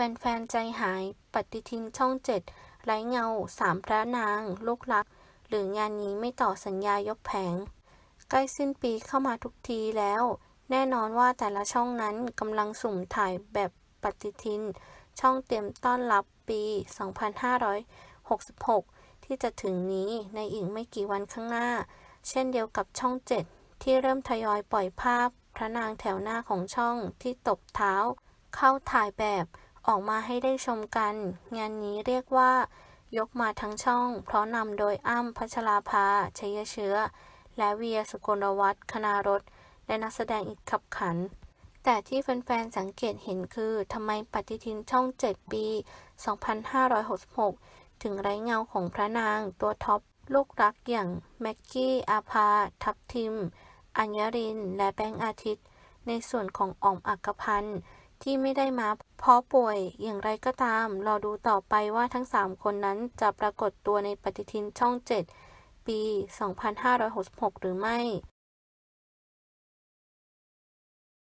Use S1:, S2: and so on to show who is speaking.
S1: แฟนๆ ใจหาย ปฏิทินช่องเจ็ดไร้เงา สามพระนาง ลูกรัก หรืองานนี้ไม่ต่อสัญญายกแผง ใกล้สิ้นปีเข้ามาทุกทีแล้ว แน่นอนว่าแต่ละช่องนั้นกำลังสุ่มถ่ายแบบปฏิทิน ช่องเตรียมต้อนรับปี 2566 ที่จะถึงนี้ในอีกไม่กี่วันข้างหน้า เช่นเดียวกับช่อง7ที่เริ่มทยอยปล่อยภาพ พระนางแถวหน้าของช่องที่ตบเท้า เข้าถ่ายแบบ ออกมาให้ได้ชมกัน งานนี้เรียกว่า ยกมาทั้งช่อง เพราะนำโดยอ้ำพัชราภาชัยเชื้อ และเวียสุกลวัฒน์คณารถ และนักแสดงอีกขับขัน แต่ที่แฟนๆ สังเกตเห็นคือทำไมปฏิทินช่อง 7 ปี 2566 ถึงไร้เงาของพระนางตัวท็อปลูกรักอย่างแม็กกี้ อาภา ทับทิม อัญญริน และแบงค์อาทิตย์ ในส่วนของอ๋อมอักพันธ์ ที่ไม่ได้มาเพราะป่วยอย่างไรก็ตาม รอดูต่อไปว่าทั้ง 3 คนนั้นจะปรากฏตัวในปฏิทินช่อง 7 ปี 2566 หรือไม่